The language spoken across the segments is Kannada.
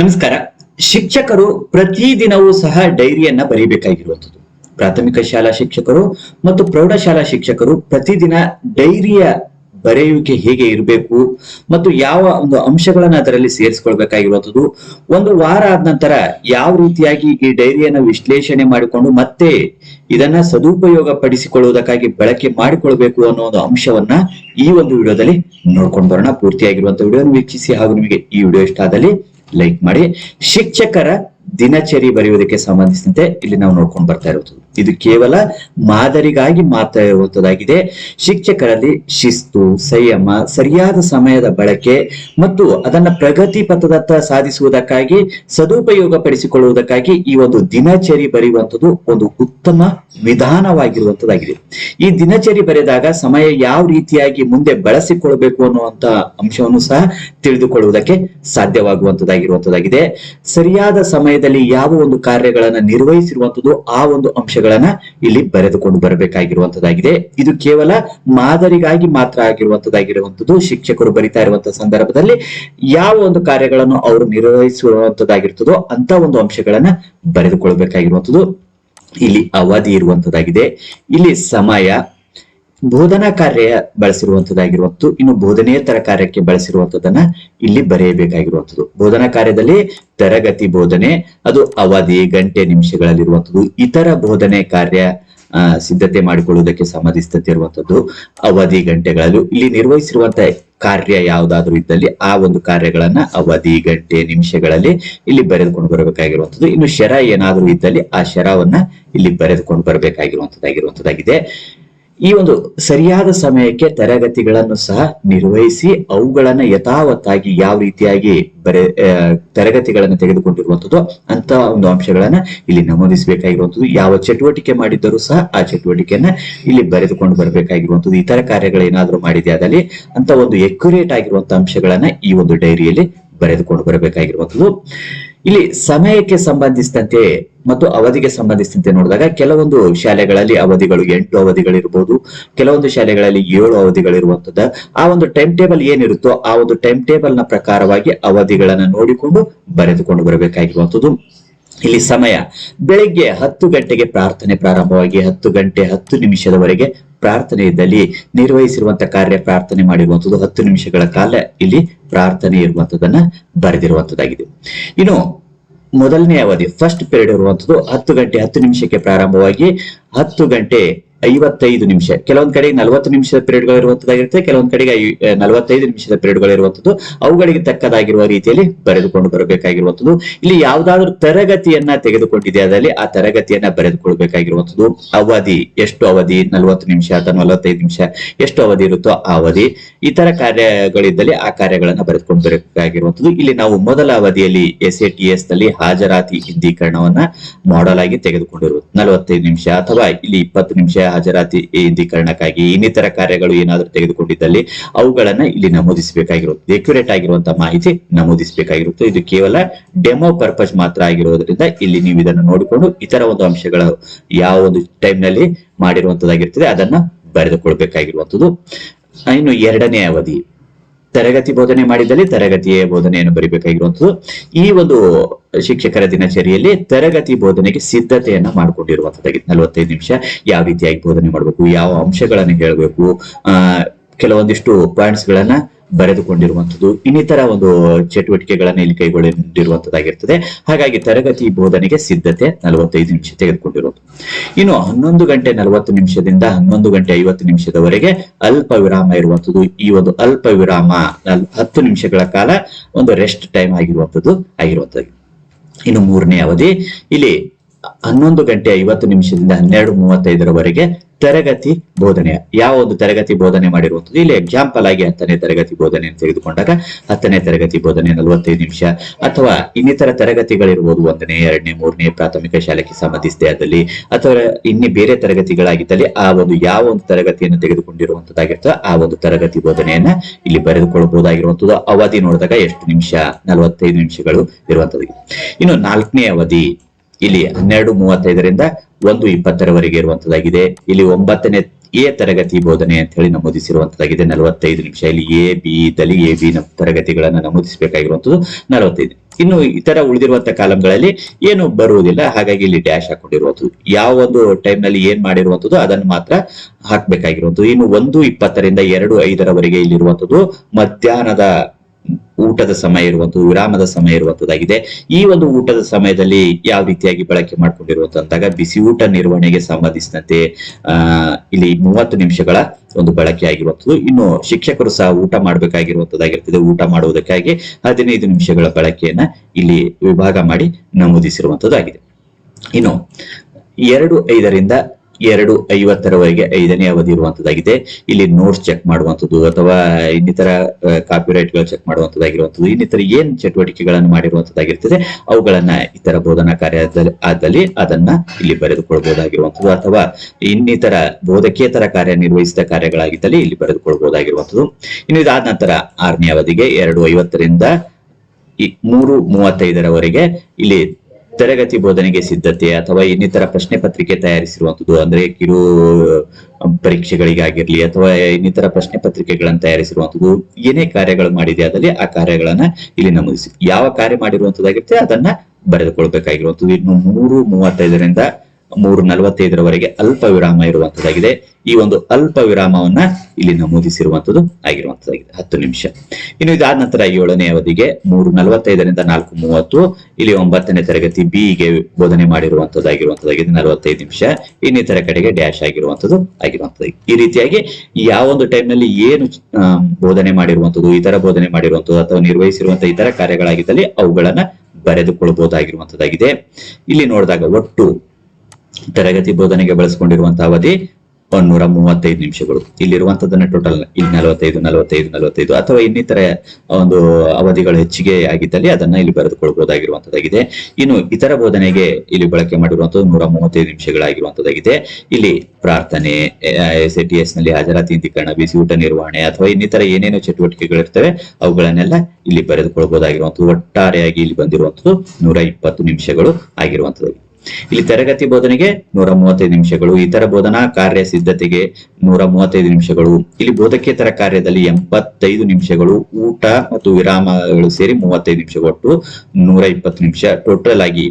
ನಮಸ್ಕಾರ. ಶಿಕ್ಷಕರು ಪ್ರತಿದಿನವೂ ಸಹ ಡೈರಿಯನ್ನ ಬರೀಬೇಕಾಗಿರುವಂಥದ್ದು. ಪ್ರಾಥಮಿಕ ಶಾಲಾ ಶಿಕ್ಷಕರು ಮತ್ತು ಪ್ರೌಢಶಾಲಾ ಶಿಕ್ಷಕರು ಪ್ರತಿದಿನ ಡೈರಿಯ ಬರೆಯುವಿಕೆ ಹೇಗೆ ಇರಬೇಕು ಮತ್ತು ಯಾವ ಒಂದು ಅಂಶಗಳನ್ನ ಅದರಲ್ಲಿ ಸೇರಿಸ್ಕೊಳ್ಬೇಕಾಗಿರುವಂಥದ್ದು. ಒಂದು ವಾರ ಆದ ನಂತರ ಯಾವ ರೀತಿಯಾಗಿ ಈ ಡೈರಿಯನ್ನ ವಿಶ್ಲೇಷಣೆ ಮಾಡಿಕೊಂಡು ಮತ್ತೆ ಇದನ್ನ ಸದುಪಯೋಗ ಪಡಿಸಿಕೊಳ್ಳುವುದಕ್ಕಾಗಿ ಬಳಕೆ ಮಾಡಿಕೊಳ್ಬೇಕು ಅನ್ನೋ ಒಂದು ಅಂಶವನ್ನ ಈ ಒಂದು ವಿಡಿಯೋದಲ್ಲಿ ನೋಡ್ಕೊಂಡು ಬರೋಣ. ಪೂರ್ತಿಯಾಗಿರುವಂತಹ ವಿಡಿಯೋ ವೀಕ್ಷಿಸಿ ಹಾಗೂ ನಿಮಗೆ ಈ ವಿಡಿಯೋ ಇಷ್ಟ ಆದಲ್ಲಿ ಲೈಕ್ ಮಾಡಿ. ಶಿಕ್ಷಕರ ದಿನಚರಿ ಬರೆಯುವುದಕ್ಕೆ ಸಂಬಂಧಿಸಿದಂತೆ ಇಲ್ಲಿ ನಾವು ನೋಡ್ಕೊಂಡು ಬರ್ತಾ ಇರುವುದು. ಇದು ಕೇವಲ ಮಾದರಿಗಾಗಿ ಮಾತ್ರ ಇರುವಂತದ್ದಾಗಿದೆ. ಶಿಕ್ಷಕರಲ್ಲಿ ಶಿಸ್ತು, ಸಂಯಮ, ಸರಿಯಾದ ಸಮಯದ ಬಳಕೆ ಮತ್ತು ಅದನ್ನ ಪ್ರಗತಿ ಪಥದತ್ತ ಸಾಧಿಸುವುದಕ್ಕಾಗಿ ಸದುಪಯೋಗ ಪಡಿಸಿಕೊಳ್ಳುವುದಕ್ಕಾಗಿ ಈ ಒಂದು ದಿನಚರಿ ಬರೆಯುವಂಥದ್ದು ಒಂದು ಉತ್ತಮ ವಿಧಾನವಾಗಿರುವಂತದ್ದಾಗಿದೆ. ಈ ದಿನಚರಿ ಬರೆದಾಗ ಸಮಯ ಯಾವ ರೀತಿಯಾಗಿ ಮುಂದೆ ಬಳಸಿಕೊಳ್ಬೇಕು ಅನ್ನುವಂತ ಅಂಶವನ್ನು ಸಹ ತಿಳಿದುಕೊಳ್ಳುವುದಕ್ಕೆ ಸಾಧ್ಯವಾಗುವಂತದ್ದಾಗಿರುವಂತದ್ದಾಗಿದೆ. ಸರಿಯಾದ ಸಮಯದಲ್ಲಿ ಯಾವ ಒಂದು ಕಾರ್ಯಗಳನ್ನ ನಿರ್ವಹಿಸಿರುವಂತದ್ದು ಆ ಒಂದು ಅಂಶಗಳನ್ನ ಇಲ್ಲಿ ಬರೆದುಕೊಂಡು ಬರಬೇಕಾಗಿರುವಂತದ್ದಾಗಿದೆ. ಇದು ಕೇವಲ ಮಾದರಿಗಾಗಿ ಮಾತ್ರ ಆಗಿರುವಂತದ್ದಾಗಿರುವಂತದ್ದು. ಶಿಕ್ಷಕರು ಬರಿತಾ ಇರುವಂತಹ ಸಂದರ್ಭದಲ್ಲಿ ಯಾವ ಒಂದು ಕಾರ್ಯಗಳನ್ನು ಅವರು ನಿರ್ವಹಿಸಿರುವಂತದ್ದಾಗಿರ್ತದೋ ಅಂತ ಒಂದು ಅಂಶಗಳನ್ನ ಬರೆದುಕೊಳ್ಬೇಕಾಗಿರುವಂತದ್ದು. ಇಲ್ಲಿ ಅವಧಿ ಇರುವಂತದ್ದಾಗಿದೆ. ಇಲ್ಲಿ ಸಮಯ ಬೋಧನಾ ಕಾರ್ಯ ಬಳಸಿರುವಂತದ್ದಾಗಿರುವಂತದ್ದು, ಇನ್ನು ಬೋಧನೇತರ ಕಾರ್ಯಕ್ಕೆ ಬಳಸಿರುವಂತದನ್ನ ಇಲ್ಲಿ ಬರೆಯಬೇಕಾಗಿರುವಂತದ್ದು. ಬೋಧನಾ ಕಾರ್ಯದಲ್ಲಿ ತರಗತಿ ಬೋಧನೆ, ಅದು ಅವಧಿ, ಗಂಟೆ, ನಿಮಿಷಗಳಲ್ಲಿರುವಂತದ್ದು, ಇತರ ಬೋಧನೆ ಕಾರ್ಯ ಸಿದ್ಧತೆ ಮಾಡಿಕೊಳ್ಳುವುದಕ್ಕೆ ಸಂಬಂಧಿಸಿದಂತೆ ಇರುವಂತದ್ದು, ಅವಧಿ, ಗಂಟೆಗಳಲ್ಲಿ ಇಲ್ಲಿ ನಿರ್ವಹಿಸಿರುವಂತಹ ಕಾರ್ಯ ಯಾವುದಾದ್ರೂ ಇದ್ದಲ್ಲಿ ಆ ಒಂದು ಕಾರ್ಯಗಳನ್ನ ಅವಧಿ, ಗಂಟೆ, ನಿಮಿಷಗಳಲ್ಲಿ ಇಲ್ಲಿ ಬರೆದುಕೊಂಡು ಬರಬೇಕಾಗಿರುವಂತದ್ದು. ಇನ್ನು ಶರ ಏನಾದ್ರೂ ಇದ್ದಲ್ಲಿ ಆ ಶರವನ್ನ ಇಲ್ಲಿ ಬರೆದುಕೊಂಡು ಬರಬೇಕಾಗಿರುವಂತದ್ದಾಗಿರುವಂತದ್ದಾಗಿದೆ. ಈ ಒಂದು ಸರಿಯಾದ ಸಮಯಕ್ಕೆ ತರಗತಿಗಳನ್ನು ಸಹ ನಿರ್ವಹಿಸಿ ಅವುಗಳನ್ನ ಯಥಾವತ್ತಾಗಿ ಯಾವ ರೀತಿಯಾಗಿ ಬರೆ ತರಗತಿಗಳನ್ನು ತೆಗೆದುಕೊಂಡಿರುವಂಥದ್ದು ಅಂತ ಒಂದು ಅಂಶಗಳನ್ನ ಇಲ್ಲಿ ನಮೂದಿಸಬೇಕಾಗಿರುವಂಥದ್ದು. ಯಾವ ಚಟುವಟಿಕೆ ಮಾಡಿದ್ದರೂ ಸಹ ಆ ಚಟುವಟಿಕೆಯನ್ನ ಇಲ್ಲಿ ಬರೆದುಕೊಂಡು ಬರಬೇಕಾಗಿರುವಂಥದ್ದು. ಇತರ ಕಾರ್ಯಗಳು ಏನಾದರೂ ಮಾಡಿದೆ ಅದಲ್ಲಿ ಅಂತ ಒಂದು ಎಕ್ಯುರೇಟ್ ಆಗಿರುವಂತಹ ಅಂಶಗಳನ್ನ ಈ ಒಂದು ಡೈರಿಯಲ್ಲಿ ಬರೆದುಕೊಂಡು ಬರಬೇಕಾಗಿರುವಂಥದ್ದು. ಇಲ್ಲಿ ಸಮಯಕ್ಕೆ ಸಂಬಂಧಿಸಿದಂತೆ ಮತ್ತು ಅವಧಿಗೆ ಸಂಬಂಧಿಸಿದಂತೆ ನೋಡಿದಾಗ ಕೆಲವೊಂದು ಶಾಲೆಗಳಲ್ಲಿ ಅವಧಿಗಳು ಎಂಟು ಅವಧಿಗಳಿರ್ಬೋದು, ಕೆಲವೊಂದು ಶಾಲೆಗಳಲ್ಲಿ ಏಳು ಅವಧಿಗಳಿರುವಂತದ್ದು ಆ ಒಂದು ಟೈಮ್ ಟೇಬಲ್ ಏನಿರುತ್ತೋ ಆ ಒಂದು ಟೈಮ್ ಟೇಬಲ್ನ ಪ್ರಕಾರವಾಗಿ ಅವಧಿಗಳನ್ನ ನೋಡಿಕೊಂಡು ಬರೆದುಕೊಂಡು ಬರಬೇಕಾಗಿರುವಂತದ್ದು ಇಲ್ಲಿ ಸಮಯ. ಬೆಳಿಗ್ಗೆ ಹತ್ತು ಗಂಟೆಗೆ ಪ್ರಾರ್ಥನೆ ಪ್ರಾರಂಭವಾಗಿ ಹತ್ತು ಗಂಟೆ ಹತ್ತು ನಿಮಿಷದವರೆಗೆ ಪ್ರಾರ್ಥನೆ ಇದ್ದಲ್ಲಿ ನಿರ್ವಹಿಸಿರುವಂತಹ ಕಾರ್ಯ ಪ್ರಾರ್ಥನೆ ಮಾಡಿರುವಂತದ್ದು ಹತ್ತು ನಿಮಿಷಗಳ ಕಾಲ ಇಲ್ಲಿ ಪ್ರಾರ್ಥನೆ ಇರುವಂತದನ್ನ ಬರೆದಿರುವಂತದ್ದಾಗಿದೆ ಇನ್ನು ಮೊದಲನೇ ಅವಧಿ ಫಸ್ಟ್ ಪೀರಿಯಡ್ ಇರುವಂತದ್ದು ಹತ್ತು ಗಂಟೆ ಹತ್ತು ನಿಮಿಷಕ್ಕೆ ಪ್ರಾರಂಭವಾಗಿ ಹತ್ತು ಗಂಟೆ ಐವತ್ತೈದು ನಿಮಿಷ. ಕೆಲವೊಂದ್ ಕಡೆ ನಲವತ್ತು ನಿಮಿಷದ ಪೀರಿಯಡ್ಗಳು ಇರುವಂತದ್ದಾಗಿರುತ್ತೆ, ಕೆಲವೊಂದ್ ಕಡೆಗೆ ನಲವತ್ತೈದು ನಿಮಿಷದ ಪೀರಿಯಡ್ಗಳು ಇರುವಂತದ್ದು. ಅವುಗಳಿಗೆ ತಕ್ಕದಾಗಿರುವ ರೀತಿಯಲ್ಲಿ ಬರೆದುಕೊಂಡು ಬರಬೇಕಾಗಿರುವಂತದ್ದು. ಇಲ್ಲಿ ಯಾವ್ದಾದ್ರು ತರಗತಿಯನ್ನ ತೆಗೆದುಕೊಂಡಿದೆ, ಅದರಲ್ಲಿ ಆ ತರಗತಿಯನ್ನ ಬರೆದುಕೊಳ್ಬೇಕಾಗಿರುವಂತದ್ದು. ಅವಧಿ, ಎಷ್ಟು ಅವಧಿ? ನಲವತ್ತು ನಿಮಿಷ ಅಥವಾ ನಲವತ್ತೈದು ನಿಮಿಷ, ಎಷ್ಟು ಅವಧಿ ಇರುತ್ತೋ ಆ ಅವಧಿ. ಇತರ ಕಾರ್ಯಗಳಿದ್ದಲ್ಲಿ ಆ ಕಾರ್ಯಗಳನ್ನ ಬರೆದುಕೊಂಡು ಬರಬೇಕಾಗಿರುವಂತದ್ದು. ಇಲ್ಲಿ ನಾವು ಮೊದಲ ಅವಧಿಯಲ್ಲಿ ಎಸ್ ಎ ಟಿ ಎಸ್ನಲ್ಲಿ ಹಾಜರಾತಿ ಹಿಂದೀಕರಣವನ್ನ ಮಾಡಲ್ ಆಗಿ ತೆಗೆದುಕೊಂಡಿರುವುದು. ನಲವತ್ತೈದು ನಿಮಿಷ ಅಥವಾ ಇಲ್ಲಿ ಇಪ್ಪತ್ತು ನಿಮಿಷ ಹಾಜರಾತಿ ಇಂದೀಕರಣಕ್ಕಾಗಿ ಇನ್ನಿತರ ಕಾರ್ಯಗಳು ಏನಾದರೂ ತೆಗೆದುಕೊಂಡಿದ್ದಲ್ಲಿ ಅವುಗಳನ್ನ ಇಲ್ಲಿ ನಮೂದಿಸಬೇಕಾಗಿರುತ್ತೆ ಎಕ್ಯುರೇಟ್ ಆಗಿರುವಂತಹ ಮಾಹಿತಿ ನಮೂದಿಸಬೇಕಾಗಿರುತ್ತೆ ಇದು ಕೇವಲ ಡೆಮೋ ಪರ್ಪಸ್ ಮಾತ್ರ ಆಗಿರೋದ್ರಿಂದ ಇಲ್ಲಿ ನೀವು ಇದನ್ನು ನೋಡಿಕೊಂಡು ಇತರ ಒಂದು ಅಂಶಗಳು ಯಾವ ಒಂದು ಟೈಮ್ನಲ್ಲಿ ಮಾಡಿರುವಂತದ್ದಾಗಿರ್ತದೆ ಅದನ್ನ ಬರೆದುಕೊಳ್ಬೇಕಾಗಿರುವಂತದ್ದು. ಇನ್ನು ಎರಡನೇ ಅವಧಿ. ತರಗತಿ ಬೋಧನೆ ಮಾಡಿದಲ್ಲಿ ತರಗತಿಯ ಬೋಧನೆಯನ್ನು ಬರಿಬೇಕಾಗಿರುವಂತದ್ದು ಈ ಒಂದು ಶಿಕ್ಷಕರ ದಿನಚರಿಯಲ್ಲಿ ತರಗತಿ ಬೋಧನೆಗೆ ಸಿದ್ಧತೆಯನ್ನ ಮಾಡಿಕೊಂಡಿರುವಂತದ್ದಾಗಿತ್ತು ನಲವತ್ತೈದು ನಿಮಿಷ ಯಾವ ರೀತಿಯಾಗಿ ಬೋಧನೆ ಮಾಡಬೇಕು, ಯಾವ ಅಂಶಗಳನ್ನು ಹೇಳಬೇಕು ಕೆಲವೊಂದಿಷ್ಟು ಪಾಯಿಂಟ್ಸ್ ಗಳನ್ನ ಬರೆದುಕೊಂಡಿರುವಂತದ್ದು ಇನ್ನಿತರ ಒಂದು ಚಟುವಟಿಕೆಗಳನ್ನ ಇಲ್ಲಿ ಕೈಗೊಂಡಿರುವಂತದ್ದಾಗಿರ್ತದೆ ಹಾಗಾಗಿ ತರಗತಿ ಬೋಧನೆಗೆ ಸಿದ್ಧತೆ ನಲವತ್ತೈದು ನಿಮಿಷ ತೆಗೆದುಕೊಂಡಿರುವುದು ಇನ್ನು ಹನ್ನೊಂದು ಗಂಟೆ ನಲವತ್ತು ನಿಮಿಷದಿಂದ ಹನ್ನೊಂದು ಗಂಟೆ ಐವತ್ತು ನಿಮಿಷದವರೆಗೆ ಅಲ್ಪ ವಿರಾಮ ಇರುವಂತದ್ದು ಈ ಒಂದು ಅಲ್ಪ ವಿರಾಮ ಹತ್ತು ನಿಮಿಷಗಳ ಕಾಲ ಒಂದು ರೆಸ್ಟ್ ಟೈಮ್ ಆಗಿರುವಂತದ್ದು ಆಗಿರುವಂತದ್ದು ಇನ್ನು ಮೂರನೇ ಅವಧಿ. ಇಲ್ಲಿ ಹನ್ನೊಂದು ಗಂಟೆ ಐವತ್ತು ನಿಮಿಷದಿಂದ ಹನ್ನೆರಡು ಮೂವತ್ತೈದರವರೆಗೆ ತರಗತಿ ಬೋಧನೆ. ಯಾವ ಒಂದು ತರಗತಿ ಬೋಧನೆ ಮಾಡಿರುವಂಥದ್ದು? ಇಲ್ಲಿ ಎಕ್ಸಾಂಪಲ್ ಆಗಿ ಹತ್ತನೇ ತರಗತಿ ಬೋಧನೆಯನ್ನು ತೆಗೆದುಕೊಂಡಾಗ, ಹತ್ತನೇ ತರಗತಿ ಬೋಧನೆ ನಲವತ್ತೈದು ನಿಮಿಷ. ಅಥವಾ ಇನ್ನಿತರ ತರಗತಿಗಳಿರ್ಬೋದು, ಒಂದನೇ, ಎರಡನೇ, ಮೂರನೇ ಪ್ರಾಥಮಿಕ ಶಾಲೆಗೆ ಸಂಬಂಧಿಸಿದೆ ಅದಲ್ಲಿ ಅಥವಾ ಇನ್ನಿ ಬೇರೆ ತರಗತಿಗಳಾಗಿದ್ದಲ್ಲಿ, ಆ ಒಂದು ಯಾವ ಒಂದು ತರಗತಿಯನ್ನು ತೆಗೆದುಕೊಂಡಿರುವಂತದ್ದಾಗಿರ್ತದೆ ಆ ಒಂದು ತರಗತಿ ಬೋಧನೆಯನ್ನ ಇಲ್ಲಿ ಬರೆದುಕೊಳ್ಳಬಹುದಾಗಿರುವಂತದ್ದು ಅವಧಿ ನೋಡಿದಾಗ ಎಷ್ಟು ನಿಮಿಷ? ನಲವತ್ತೈದು ನಿಮಿಷಗಳು ಇರುವಂತದ್ದು ಇನ್ನು ನಾಲ್ಕನೇ ಅವಧಿ, ಇಲ್ಲಿ ಹನ್ನೆರಡು ಮೂವತ್ತೈದರಿಂದ ಒಂದು ಇಪ್ಪತ್ತರವರೆಗೆ ಇರುವಂತದ್ದಾಗಿದೆ. ಇಲ್ಲಿ ಒಂಬತ್ತನೇ ಎ ತರಗತಿ ಬೋಧನೆ ಅಂತ ಹೇಳಿ ನಮೂದಿಸಿರುವಂತದ್ದಾಗಿದೆ. ನಲವತ್ತೈದು ನಿಮಿಷ. ಇಲ್ಲಿ ಎ, ಬಿ ದಲ್ಲಿ ಎ, ಬಿ ತರಗತಿಗಳನ್ನ ನಮೂದಿಸಬೇಕಾಗಿರುವಂತದ್ದು ನಲವತ್ತೈದು. ಇನ್ನು ಇತರ ಉಳಿದಿರುವಂತಹ ಕಾಲಂಗಳಲ್ಲಿ ಏನು ಬರುವುದಿಲ್ಲ. ಹಾಗಾಗಿ ಇಲ್ಲಿ ಡ್ಯಾಶ್ ಹಾಕೊಂಡಿರುವಂತದ್ದು. ಯಾವ ಒಂದು ಟೈಮ್ನಲ್ಲಿ ಏನ್ ಮಾಡಿರುವಂತದ್ದು ಅದನ್ನು ಮಾತ್ರ ಹಾಕ್ಬೇಕಾಗಿರುವಂತದ್ದು. ಇನ್ನು ಒಂದು ಇಪ್ಪತ್ತರಿಂದ ಎರಡು ಐದರವರೆಗೆ ಇಲ್ಲಿರುವಂತದ್ದು ಮಧ್ಯಾಹ್ನದ ಊಟದ ಸಮಯ ಇರುವಂತದ್ದು ವಿರಾಮದ ಸಮಯ ಇರುವಂತದ್ದಾಗಿದೆ ಈ ಒಂದು ಊಟದ ಸಮಯದಲ್ಲಿ ಯಾವ ರೀತಿಯಾಗಿ ಬಳಕೆ ಮಾಡ್ಕೊಂಡಿರುವಂತಂದಾಗ ಬಿಸಿ ಊಟ ನಿರ್ವಹಣೆಗೆ ಸಂಬಂಧಿಸಿದಂತೆ ಇಲ್ಲಿ ಮೂವತ್ತು ನಿಮಿಷಗಳ ಒಂದು ಬಳಕೆ ಆಗಿರುವಂತದ್ದು ಇನ್ನು ಶಿಕ್ಷಕರು ಸಹ ಊಟ ಮಾಡಬೇಕಾಗಿರುವಂತದ್ದಾಗಿರ್ತದೆ ಊಟ ಮಾಡುವುದಕ್ಕಾಗಿ ಹದಿನೈದು ನಿಮಿಷಗಳ ಬಳಕೆಯನ್ನ ಇಲ್ಲಿ ವಿಭಾಗ ಮಾಡಿ ನಮೂದಿಸಿರುವಂತದ್ದಾಗಿದೆ ಇನ್ನು ಎರಡು ಐದರಿಂದ ಎರಡು ಐವತ್ತರವರೆಗೆ ಐದನೇ ಅವಧಿ ಇರುವಂತದ್ದಾಗಿದೆ. ಇಲ್ಲಿ ನೋಟ್ಸ್ ಚೆಕ್ ಮಾಡುವಂಥದ್ದು ಅಥವಾ ಇನ್ನಿತರ ಕಾಪಿರೈಟ್ಗಳು ಚೆಕ್ ಮಾಡುವಂತದ್ದಾಗಿರುವಂಥದ್ದು ಇನ್ನಿತರ ಏನ್ ಚಟುವಟಿಕೆಗಳನ್ನು ಮಾಡಿರುವಂತದ್ದಾಗಿರ್ತದೆ, ಅವುಗಳನ್ನ ಇತರ ಬೋಧನಾ ಕಾರ್ಯದಲ್ಲಿ, ಆದಲ್ಲಿ ಅದನ್ನ ಇಲ್ಲಿ ಬರೆದುಕೊಳ್ಬಹುದಾಗಿರುವಂಥದ್ದು ಅಥವಾ ಇನ್ನಿತರ ಬೋಧಕೇತರ ಕಾರ್ಯನಿರ್ವಹಿಸಿದ ಕಾರ್ಯಗಳಾಗಿದ್ದಲ್ಲಿ ಇಲ್ಲಿ ಬರೆದುಕೊಳ್ಬಹುದಾಗಿರುವಂಥದ್ದು ಇನ್ನು ಇದಾದ ನಂತರ ಆರನೇ ಅವಧಿಗೆ ಎರಡು ಐವತ್ತರಿಂದ ಮೂರು ಮೂವತ್ತೈದರವರೆಗೆ ಇಲ್ಲಿ ತರಗತಿ ಬೋಧನೆಗೆ ಸಿದ್ಧತೆ ಅಥವಾ ಇನ್ನಿತರ ಪ್ರಶ್ನೆ ಪತ್ರಿಕೆ ತಯಾರಿಸಿರುವಂತದ್ದು ಅಂದ್ರೆ ಕಿರು ಪರೀಕ್ಷೆಗಳಿಗಾಗಿರ್ಲಿ ಅಥವಾ ಇನ್ನಿತರ ಪ್ರಶ್ನೆ ಪತ್ರಿಕೆಗಳನ್ನು ತಯಾರಿಸಿರುವಂತದ್ದು ಏನೇ ಕಾರ್ಯಗಳು ಮಾಡಿದೆ ಅದರಲ್ಲಿ ಆ ಕಾರ್ಯಗಳನ್ನ ಇಲ್ಲಿ ನಮೂದಿಸಿ. ಯಾವ ಕಾರ್ಯ ಮಾಡಿರುವಂತದ್ದಾಗಿರುತ್ತೆ ಅದನ್ನ ಬರೆದುಕೊಳ್ಬೇಕಾಗಿರುವಂತದ್ದು ಇನ್ನು ಮೂರು ಮೂವತ್ತೈದರಿಂದ ಮೂರು ನಲವತ್ತೈದರವರೆಗೆ ಅಲ್ಪ ವಿರಾಮ ಇರುವಂತದ್ದಾಗಿದೆ. ಈ ಒಂದು ಅಲ್ಪ ವಿರಾಮವನ್ನ ಇಲ್ಲಿ ನಮೂದಿಸಿರುವಂತದ್ದು ಆಗಿರುವಂತದ್ದಾಗಿದೆ. ಹತ್ತು ನಿಮಿಷ. ಇನ್ನು ಇದಾದ ನಂತರ ಏಳನೇ ಅವಧಿಗೆ ಮೂರು ನಲವತ್ತೈದರಿಂದ ನಾಲ್ಕು ಮೂವತ್ತು, ಇಲ್ಲಿ ಒಂಬತ್ತನೇ ತರಗತಿ ಬಿ ಗೆ ಬೋಧನೆ ಮಾಡಿರುವಂತದ್ದಾಗಿರುವಂತದ್ದಾಗಿದೆ ನಲವತ್ತೈದು ನಿಮಿಷ. ಇನ್ನಿತರ ಕಡೆಗೆ ಡ್ಯಾಶ್ ಆಗಿರುವಂತದ್ದು ಆಗಿರುವಂತದ್ದು. ಈ ರೀತಿಯಾಗಿ ಯಾವ ಒಂದು ಟೈಮ್ನಲ್ಲಿ ಏನು ಬೋಧನೆ ಮಾಡಿರುವಂತದ್ದು ಇತರ ಬೋಧನೆ ಮಾಡಿರುವಂತದ್ದು ಅಥವಾ ನಿರ್ವಹಿಸಿರುವಂತಹ ಇತರ ಕಾರ್ಯಗಳಾಗಿದ್ದಲ್ಲಿ ಅವುಗಳನ್ನ ಬರೆದುಕೊಳ್ಳಬಹುದಾಗಿರುವಂತದ್ದಾಗಿದೆ ಇಲ್ಲಿ ನೋಡಿದಾಗ ಒಟ್ಟು ತರಗತಿ ಬೋಧನೆಗೆ ಬಳಸಿಕೊಂಡಿರುವಂತಹ ಅವಧಿ ಒಂದೂರ ಮೂವತ್ತೈದು ನಿಮಿಷಗಳು. ಇಲ್ಲಿರುವಂತದನ್ನ ಟೋಟಲ್ ಇಲ್ಲಿ ನಲವತ್ತೈದು ನಲವತ್ತೈದು ನಲವತ್ತೈದು ಅಥವಾ ಇನ್ನಿತರ ಒಂದು ಅವಧಿಗಳು ಹೆಚ್ಚಿಗೆ ಆಗಿದ್ದಲ್ಲಿ ಅದನ್ನ ಇಲ್ಲಿ ಬರೆದುಕೊಳ್ಬಹುದಾಗಿರುವಂತದ್ದಾಗಿದೆ. ಇನ್ನು ಇತರ ಬೋಧನೆಗೆ ಇಲ್ಲಿ ಬಳಕೆ ಮಾಡಿರುವಂತದ್ದು ನೂರ ಮೂವತ್ತೈದು ನಿಮಿಷಗಳಾಗಿರುವಂತದ್ದಾಗಿದೆ. ಇಲ್ಲಿ ಪ್ರಾರ್ಥನೆ ಎಸ್ ಟಿ ಎಸ್ನಲ್ಲಿ ಹಾಜರಾತಿ ಇಂದಿಕರಣ ಬಿಸಿ ಊಟ ನಿರ್ವಹಣೆ ಅಥವಾ ಇನ್ನಿತರ ಏನೇನು ಚಟುವಟಿಕೆಗಳಿರ್ತವೆ, ಅವುಗಳನ್ನೆಲ್ಲ ಇಲ್ಲಿ ಬರೆದುಕೊಳ್ಬಹುದಾಗಿರುವಂತದ್ದು ಒಟ್ಟಾರೆಯಾಗಿ ಇಲ್ಲಿ ಬಂದಿರುವಂತದ್ದು ನೂರ ಇಪ್ಪತ್ತು ನಿಮಿಷಗಳು ಆಗಿರುವಂತದ್ದು ಇಲ್ಲಿ ತರಗತಿ ಬೋಧನೆಗೆ ನೂರ ಮೂವತ್ತೈದು ನಿಮಿಷಗಳು ಇತರ ಬೋಧನಾ ಕಾರ್ಯ ಸಿದ್ಧತೆಗೆ ನೂರ ಮೂವತ್ತೈದು ನಿಮಿಷಗಳು. ಇಲ್ಲಿ ಬೋಧಕೇತರ ಕಾರ್ಯದಲ್ಲಿ ಎಂಬತ್ತೈದು ನಿಮಿಷಗಳು, ಊಟ ಮತ್ತು ವಿರಾಮಗಳು ಸೇರಿ ಮೂವತ್ತೈದು ನಿಮಿಷ ಒಟ್ಟು ನೂರ ಇಪ್ಪತ್ತು ನಿಮಿಷ ಟೋಟಲ್ ಆಗಿ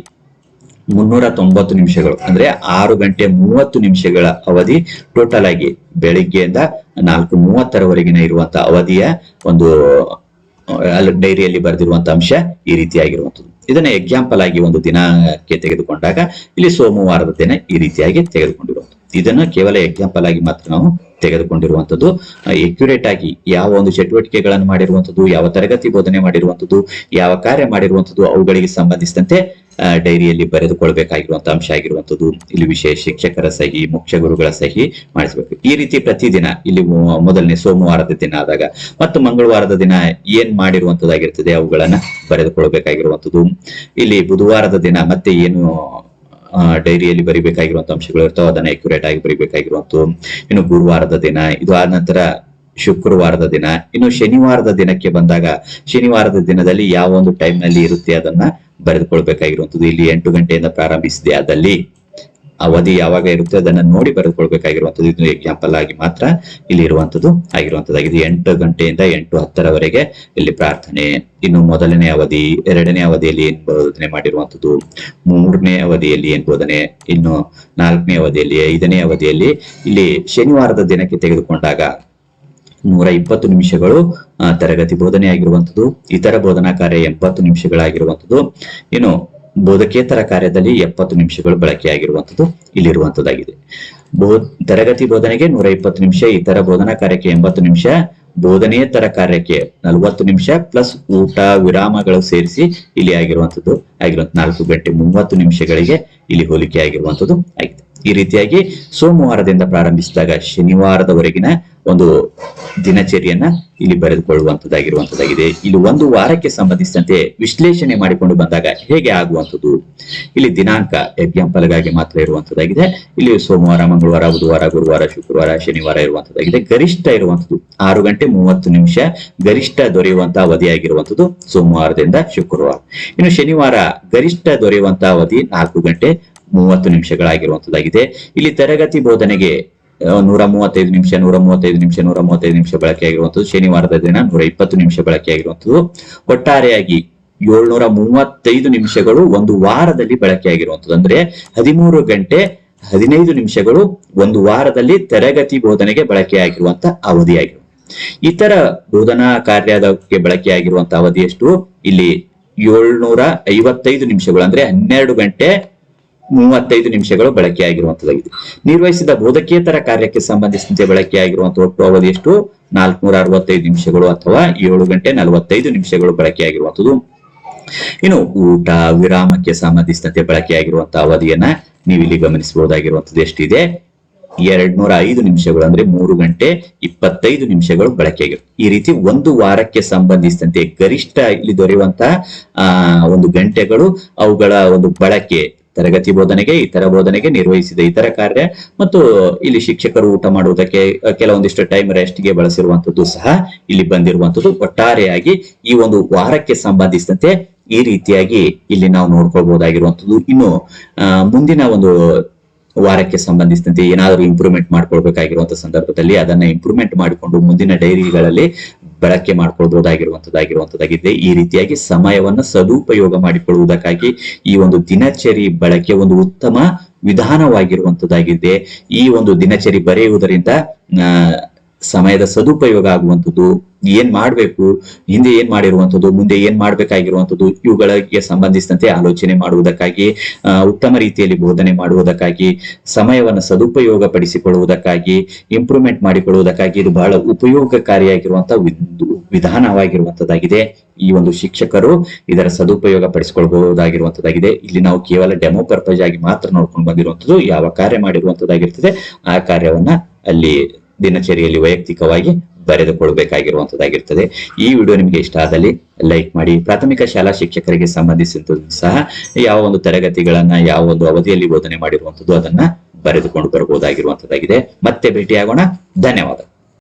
ಮುನ್ನೂರ ತೊಂಬತ್ತು ನಿಮಿಷಗಳು. ಅಂದ್ರೆ ಆರು ಗಂಟೆ ಮೂವತ್ತು ನಿಮಿಷಗಳ ಅವಧಿ ಟೋಟಲ್ ಆಗಿ ಬೆಳಿಗ್ಗೆಯಿಂದ ನಾಲ್ಕು ಮೂವತ್ತರವರೆಗಿನ ಇರುವಂತಹ ಅವಧಿಯ ಒಂದು ಅಲ್ಲಿ ಡೈರಿಯಲ್ಲಿ ಬರೆದಿರುವಂತ ಅಂಶ ಈ ರೀತಿಯಾಗಿರುವಂತದ್ದು ಇದನ್ನ ಎಕ್ಸಾಂಪಲ್ ಆಗಿ ಒಂದು ದಿನಕ್ಕೆ ತೆಗೆದುಕೊಂಡಾಗ ಇಲ್ಲಿ ಸೋಮವಾರದ ದಿನ ಈ ರೀತಿಯಾಗಿ ತೆಗೆದುಕೊಂಡಿರುವಂತದ್ದು ಇದನ್ನ ಕೇವಲ ಎಕ್ಸಾಂಪಲ್ ಆಗಿ ಮಾತ್ರ ನಾವು ತೆಗೆದುಕೊಂಡಿರುವಂತದ್ದು ಎಕ್ಯುರೇಟ್ ಆಗಿ ಯಾವ ಒಂದು ಚಟುವಟಿಕೆಗಳನ್ನು ಮಾಡಿರುವಂತದ್ದು ಯಾವ ತರಗತಿ ಬೋಧನೆ ಮಾಡಿರುವಂತದ್ದು ಯಾವ ಕಾರ್ಯ ಮಾಡಿರುವಂತದ್ದು ಅವುಗಳಿಗೆ ಸಂಬಂಧಿಸಿದಂತೆ ಡೈರಿಯಲ್ಲಿ ಬರೆದುಕೊಳ್ಬೇಕಾಗಿರುವಂತ ಅಂಶ ಆಗಿರುವಂತದ್ದು ಇಲ್ಲಿ ವಿಷಯ ಶಿಕ್ಷಕರ ಸಹಿ, ಮುಖ್ಯ ಗುರುಗಳ ಸಹಿ ಮಾಡಿಸಬೇಕು. ಈ ರೀತಿ ಪ್ರತಿದಿನ ಇಲ್ಲಿ ಮೊದಲನೇ ಸೋಮವಾರದ ದಿನ ಆದಾಗ ಮತ್ತು ಮಂಗಳವಾರದ ದಿನ ಏನ್ ಮಾಡಿರುವಂತದ್ದಾಗಿರ್ತದೆ ಅವುಗಳನ್ನ ಬರೆದುಕೊಳ್ಬೇಕಾಗಿರುವಂತದ್ದು ಇಲ್ಲಿ ಬುಧವಾರದ ದಿನ ಮತ್ತೆ ಏನು ಡೈರಿಯಲ್ಲಿ ಬರಿಬೇಕಾಗಿರುವಂತ ಅಂಶಗಳು ಇರ್ತಾವ, ಅದನ್ನ ಅಕ್ಯುರೇಟ್ ಆಗಿ ಬರಿಬೇಕಾಗಿರುವಂತದ್ದು ಇನ್ನು ಗುರುವಾರದ ದಿನ, ಇದು ಆದ ನಂತರ ಶುಕ್ರವಾರದ ದಿನ, ಇನ್ನು ಶನಿವಾರದ ದಿನಕ್ಕೆ ಬಂದಾಗ ಶನಿವಾರದ ದಿನದಲ್ಲಿ ಯಾವ ಒಂದು ಟೈಮ್ನಲ್ಲಿ ಇರುತ್ತೆ ಅದನ್ನ ಬರೆದುಕೊಳ್ಬೇಕಾಗಿರುವಂತದ್ದು ಇಲ್ಲಿ ಎಂಟು ಗಂಟೆಯಿಂದ ಪ್ರಾರಂಭಿಸಿದೆ. ಅದಲ್ಲಿ ಅವಧಿ ಯಾವಾಗ ಇರುತ್ತೆ ಅದನ್ನ ನೋಡಿ ಬರೆದುಕೊಳ್ಬೇಕಾಗಿರುವಂತದ್ದು ಇದು ಎಕ್ಸಾಂಪಲ್ ಆಗಿ ಮಾತ್ರ ಇಲ್ಲಿ ಇರುವಂತದ್ದು ಆಗಿರುವಂತದ್ದಾಗಿದೆ ಎಂಟು ಗಂಟೆಯಿಂದ ಎಂಟು ಹತ್ತರವರೆಗೆ ಇಲ್ಲಿ ಪ್ರಾರ್ಥನೆ. ಇನ್ನು ಮೊದಲನೇ ಅವಧಿ, ಎರಡನೇ ಅವಧಿಯಲ್ಲಿ ಏನ್ ಬೋಧನೆ ಮಾಡಿರುವಂತದ್ದು ಮೂರನೇ ಅವಧಿಯಲ್ಲಿ ಏನ್ ಬೋಧನೆ? ಇನ್ನು ನಾಲ್ಕನೇ ಅವಧಿಯಲ್ಲಿ, ಐದನೇ ಅವಧಿಯಲ್ಲಿ ಇಲ್ಲಿ ಶನಿವಾರದ ದಿನಕ್ಕೆ ತೆಗೆದುಕೊಂಡಾಗ ನೂರ ಇಪ್ಪತ್ತು ನಿಮಿಷಗಳು ತರಗತಿ ಬೋಧನೆ ಆಗಿರುವಂತದ್ದು ಇತರ ಬೋಧನಾ ಕಾರ್ಯ ಎಂಬತ್ತು ನಿಮಿಷಗಳಾಗಿರುವಂತದ್ದು ಇನ್ನು ಬೋಧಕೇತರ ಕಾರ್ಯದಲ್ಲಿ ಎಪ್ಪತ್ತು ನಿಮಿಷಗಳು ಬಳಕೆಯಾಗಿರುವಂತದ್ದು ಇಲ್ಲಿರುವಂತದ್ದಾಗಿದೆ ಬೋ, ತರಗತಿ ಬೋಧನೆಗೆ ನೂರ ಇಪ್ಪತ್ತು ನಿಮಿಷ, ಇತರ ಬೋಧನಾ ಕಾರ್ಯಕ್ಕೆ ಎಂಬತ್ತು ನಿಮಿಷ, ಬೋಧನೇತರ ಕಾರ್ಯಕ್ಕೆ ನಲವತ್ತು ನಿಮಿಷ, ಪ್ಲಸ್ ಊಟ ವಿರಾಮಗಳು ಸೇರಿಸಿ ಇಲ್ಲಿ ಆಗಿರುವಂತದ್ದು ಆಗಿರುವಂತ ನಾಲ್ಕು ಗಂಟೆ ಮೂವತ್ತು ನಿಮಿಷಗಳಿಗೆ ಇಲ್ಲಿ ಹೋಲಿಕೆ ಆಗಿರುವಂತದ್ದು ಆಗಿದೆ. ಈ ರೀತಿಯಾಗಿ ಸೋಮವಾರದಿಂದ ಪ್ರಾರಂಭಿಸಿದಾಗ ಶನಿವಾರದವರೆಗಿನ ಒಂದು ದಿನಚರಿಯನ್ನ ಇಲ್ಲಿ ಬರೆದುಕೊಳ್ಳುವಂತದ್ದಾಗಿರುವಂತದ್ದಾಗಿದೆ. ಇಲ್ಲಿ ಒಂದು ವಾರಕ್ಕೆ ಸಂಬಂಧಿಸಿದಂತೆ ವಿಶ್ಲೇಷಣೆ ಮಾಡಿಕೊಂಡು ಬಂದಾಗ ಹೇಗೆ ಆಗುವಂಥದ್ದು? ಇಲ್ಲಿ ದಿನಾಂಕ ಎಕ್ಸಾಂಪಲ್ಗಾಗಿ ಮಾತ್ರ ಇರುವಂತದ್ದಾಗಿದೆ. ಇಲ್ಲಿ ಸೋಮವಾರ, ಮಂಗಳವಾರ, ಬುಧವಾರ, ಗುರುವಾರ, ಶುಕ್ರವಾರ, ಶನಿವಾರ ಇರುವಂತದ್ದಾಗಿದೆ. ಗರಿಷ್ಠ ಇರುವಂತದ್ದು ಆರು ಗಂಟೆ ಮೂವತ್ತು ನಿಮಿಷ, ಗರಿಷ್ಠ ದೊರೆಯುವಂತಹ ಅವಧಿಯಾಗಿರುವಂಥದ್ದು ಸೋಮವಾರದಿಂದ ಶುಕ್ರವಾರ. ಇನ್ನು ಶನಿವಾರ ಗರಿಷ್ಠ ದೊರೆಯುವಂತಹ ಅವಧಿ ನಾಲ್ಕು ಗಂಟೆ ಮೂವತ್ತು ನಿಮಿಷಗಳಾಗಿರುವಂತದ್ದಾಗಿದೆ. ಇಲ್ಲಿ ತರಗತಿ ಬೋಧನೆಗೆ ನೂರ ಮೂವತ್ತೈದು ನಿಮಿಷ ನೂರ ಮೂವತ್ತೈದು ನಿಮಿಷ ನೂರ ಮೂವತ್ತೈದು ನಿಮಿಷ ಬಳಕೆಯಾಗಿರುವಂತದ್ದು ಶನಿವಾರದ ದಿನ ನೂರ ಇಪ್ಪತ್ತು ನಿಮಿಷ ಬಳಕೆಯಾಗಿರುವಂತದ್ದು ಒಟ್ಟಾರೆಯಾಗಿ ಏಳ್ನೂರ ಮೂವತ್ತೈದು ನಿಮಿಷಗಳು ಒಂದು ವಾರದಲ್ಲಿ ಬಳಕೆಯಾಗಿರುವಂತದ್ದು ಅಂದ್ರೆ ಹದಿಮೂರು ಗಂಟೆ ಹದಿನೈದು ನಿಮಿಷಗಳು ಒಂದು ವಾರದಲ್ಲಿ ತರಗತಿ ಬೋಧನೆಗೆ ಬಳಕೆಯಾಗಿರುವಂತ ಅವಧಿಯಾಗಿರುವುದು ಇತರ ಬೋಧನಾ ಕಾರ್ಯದಕ್ಕೆ ಬಳಕೆಯಾಗಿರುವಂತ ಅವಧಿ ಎಷ್ಟು? ಇಲ್ಲಿ ಏಳ್ನೂರ ಐವತ್ತೈದು ನಿಮಿಷಗಳು. ಅಂದ್ರೆ ಹನ್ನೆರಡು ಗಂಟೆ ಮೂವತ್ತೈದು ನಿಮಿಷಗಳು ಬಳಕೆಯಾಗಿರುವಂತದ್ದಾಗಿದೆ ನಿರ್ವಹಿಸಿದ ಬೋಧಕೇತರ ಕಾರ್ಯಕ್ಕೆ ಸಂಬಂಧಿಸಿದಂತೆ ಬಳಕೆಯಾಗಿರುವಂತಹ ಒಟ್ಟು ಅವಧಿ ಎಷ್ಟು? ನಾಲ್ಕುನೂರ ಅರವತ್ತೈದು ನಿಮಿಷಗಳು ಅಥವಾ ಏಳು ಗಂಟೆ ನಲವತ್ತೈದು ನಿಮಿಷಗಳು ಬಳಕೆಯಾಗಿರುವಂತದ್ದು. ಇನ್ನು ಊಟ, ವಿರಾಮಕ್ಕೆ ಸಂಬಂಧಿಸಿದಂತೆ ಬಳಕೆಯಾಗಿರುವಂತಹ ಅವಧಿಯನ್ನ ನೀವಿಲ್ಲಿ ಗಮನಿಸಬಹುದಾಗಿರುವಂತದ್ದು ಎಷ್ಟಿದೆ? ಎರಡ್ ನೂರ ಐದು ನಿಮಿಷಗಳು ಅಂದ್ರೆ ಮೂರು ಗಂಟೆ ಇಪ್ಪತ್ತೈದು ನಿಮಿಷಗಳು ಬಳಕೆಯಾಗಿವೆ ಈ ರೀತಿ ಒಂದು ವಾರಕ್ಕೆ ಸಂಬಂಧಿಸಿದಂತೆ ಗರಿಷ್ಠ ಇಲ್ಲಿ ದೊರೆಯುವಂತಹ ಒಂದು ಗಂಟೆಗಳು ಅವುಗಳ ಒಂದು ಬಳಕೆ ತರಗತಿ ಬೋಧನೆಗೆ, ಇತರ ಬೋಧನೆಗೆ ನಿರ್ವಹಿಸಿದೆ ಇತರ ಕಾರ್ಯ ಮತ್ತು ಇಲ್ಲಿ ಶಿಕ್ಷಕರು ಊಟ ಮಾಡುವುದಕ್ಕೆ ಕೆಲವೊಂದಿಷ್ಟು ಟೈಮ್ ರೆಸ್ಟ್ಗೆ ಬಳಸಿರುವಂತದ್ದು ಸಹ ಇಲ್ಲಿ ಬಂದಿರುವಂತದ್ದು. ಒಟ್ಟಾರೆಯಾಗಿ ಈ ಒಂದು ವಾರಕ್ಕೆ ಸಂಬಂಧಿಸಿದಂತೆ ಈ ರೀತಿಯಾಗಿ ಇಲ್ಲಿ ನಾವು ನೋಡ್ಕೊಳ್ಬಹುದಾಗಿರುವಂತದ್ದು. ಇನ್ನು ಮುಂದಿನ ಒಂದು ವಾರಕ್ಕೆ ಸಂಬಂಧಿಸಿದಂತೆ ಏನಾದರೂ ಇಂಪ್ರೂವ್ಮೆಂಟ್ ಮಾಡ್ಕೊಳ್ಬೇಕಾಗಿರುವಂತ ಸಂದರ್ಭದಲ್ಲಿ ಅದನ್ನ ಇಂಪ್ರೂವ್ಮೆಂಟ್ ಮಾಡಿಕೊಂಡು ಮುಂದಿನ ಡೈರಿಗಳಲ್ಲಿ ಬಳಕೆ ಮಾಡ್ಕೊಳ್ಬಹುದಾಗಿರುವಂತದ್ದಾಗಿರುವಂತದ್ದಾಗಿದೆ ಈ ರೀತಿಯಾಗಿ ಸಮಯವನ್ನ ಸದುಪಯೋಗ ಮಾಡಿಕೊಳ್ಳುವುದಕ್ಕಾಗಿ ಈ ಒಂದು ದಿನಚರಿ ಬಳಕೆ ಒಂದು ಉತ್ತಮ ವಿಧಾನವಾಗಿರುವಂತದ್ದಾಗಿದೆ. ಈ ಒಂದು ದಿನಚರಿ ಬರೆಯುವುದರಿಂದ ಸಮಯದ ಸದುಪಯೋಗ ಆಗುವಂಥದ್ದು, ಏನ್ ಮಾಡಬೇಕು, ಹಿಂದೆ ಏನ್ ಮಾಡಿರುವಂಥದ್ದು, ಮುಂದೆ ಏನ್ ಮಾಡ್ಬೇಕಾಗಿರುವಂಥದ್ದು, ಇವುಗಳಿಗೆ ಸಂಬಂಧಿಸಿದಂತೆ ಆಲೋಚನೆ ಮಾಡುವುದಕ್ಕಾಗಿ ಉತ್ತಮ ರೀತಿಯಲ್ಲಿ ಬೋಧನೆ ಮಾಡುವುದಕ್ಕಾಗಿ, ಸಮಯವನ್ನು ಸದುಪಯೋಗ ಪಡಿಸಿಕೊಳ್ಳುವುದಕ್ಕಾಗಿ ಇಂಪ್ರೂವ್ಮೆಂಟ್ ಮಾಡಿಕೊಳ್ಳುವುದಕ್ಕಾಗಿ ಇದು ಬಹಳ ಉಪಯೋಗಕಾರಿಯಾಗಿರುವಂತಹ ವಿಧಾನವಾಗಿರುವಂತದ್ದಾಗಿದೆ ಈ ಒಂದು ಶಿಕ್ಷಕರು. ಇದರ ಸದುಪಯೋಗ ಪಡಿಸಿಕೊಳ್ಳಬಹುದಾಗಿರುವಂತದ್ದಾಗಿದೆ ಇಲ್ಲಿ ನಾವು ಕೇವಲ ಡೆಮೋ ಪರ್ಪಸ್ ಆಗಿ ಮಾತ್ರ ನೋಡ್ಕೊಂಡು ಬಂದಿರುವಂತದ್ದು ಯಾವ ಕಾರ್ಯ ಮಾಡಿರುವಂತದ್ದಾಗಿರ್ತದೆ ಆ ಕಾರ್ಯವನ್ನ ಅಲ್ಲಿ ದಿನಚರಿಯಲ್ಲಿ ವೈಯಕ್ತಿಕವಾಗಿ ಬರೆದುಕೊಳ್ಬೇಕಾಗಿರುವಂತದ್ದಾಗಿರ್ತದೆ ಈ ವಿಡಿಯೋ ನಿಮಗೆ ಇಷ್ಟ ಆದಲ್ಲಿ ಲೈಕ್ ಮಾಡಿ, ಪ್ರಾಥಮಿಕ ಶಾಲಾ ಶಿಕ್ಷಕರಿಗೆ ಸಂಬಂಧಿಸಿದ ಸಹ ಯಾವ ಒಂದು ತರಗತಿಗಳನ್ನ, ಯಾವ ಒಂದು ಅವಧಿಯಲ್ಲಿ ಬೋಧನೆ ಮಾಡಿರುವಂತದ್ದು ಅದನ್ನ ಬರೆದುಕೊಂಡು ಬರಬಹುದಾಗಿರುವಂತದ್ದಾಗಿದೆ ಮತ್ತೆ ಭೇಟಿಯಾಗೋಣ. ಧನ್ಯವಾದ.